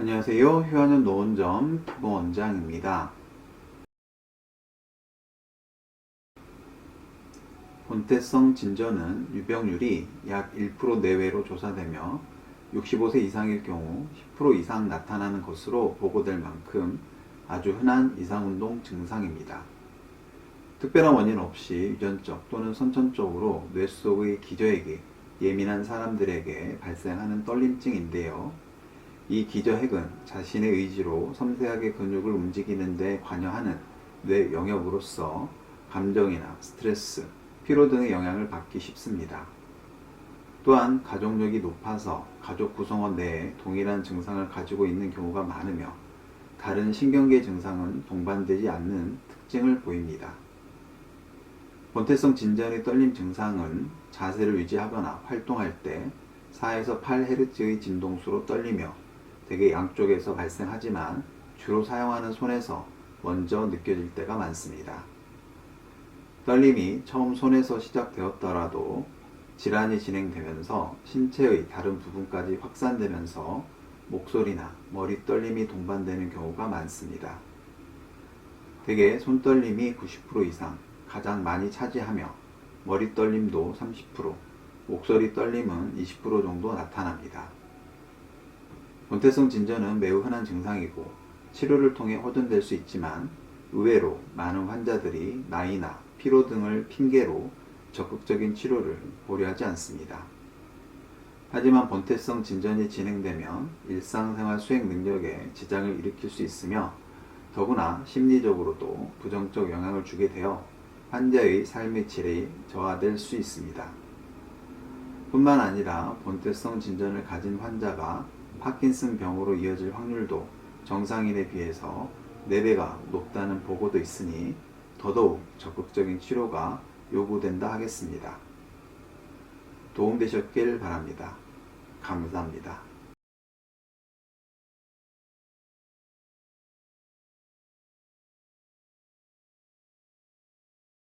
안녕하세요. 휴하는 노원점 투보원장입니다. 본태성 진전은 유병률이 약 1% 내외로 조사되며 65세 이상일 경우 10% 이상 나타나는 것으로 보고될 만큼 아주 흔한 이상운동 증상입니다. 특별한 원인 없이 유전적 또는 선천적으로 뇌 속의 기저핵이 예민한 사람들에게 발생하는 떨림증인데요. 이 기저핵은 자신의 의지로 섬세하게 근육을 움직이는 데 관여하는 뇌 영역으로서 감정이나 스트레스, 피로 등의 영향을 받기 쉽습니다. 또한 가족력이 높아서 가족 구성원 내에 동일한 증상을 가지고 있는 경우가 많으며 다른 신경계 증상은 동반되지 않는 특징을 보입니다. 본태성 진전의 떨림 증상은 자세를 유지하거나 활동할 때 4에서 8Hz의 진동수로 떨리며 대개 양쪽에서 발생하지만 주로 사용하는 손에서 먼저 느껴질 때가 많습니다. 떨림이 처음 손에서 시작되었더라도 질환이 진행되면서 신체의 다른 부분까지 확산되면서 목소리나 머리 떨림이 동반되는 경우가 많습니다. 대개 손떨림이 90% 이상 가장 많이 차지하며 머리 떨림도 30%, 목소리 떨림은 20% 정도 나타납니다. 본태성 진전은 매우 흔한 증상이고 치료를 통해 호전될 수 있지만 의외로 많은 환자들이 나이나 피로 등을 핑계로 적극적인 치료를 고려하지 않습니다. 하지만 본태성 진전이 진행되면 일상생활 수행 능력에 지장을 일으킬 수 있으며 더구나 심리적으로도 부정적 영향을 주게 되어 환자의 삶의 질이 저하될 수 있습니다. 뿐만 아니라 본태성 진전을 가진 환자가 파킨슨 병으로 이어질 확률도 정상인에 비해서 4배가 높다는 보고도 있으니 더더욱 적극적인 치료가 요구된다 하겠습니다. 도움되셨길 바랍니다. 감사합니다.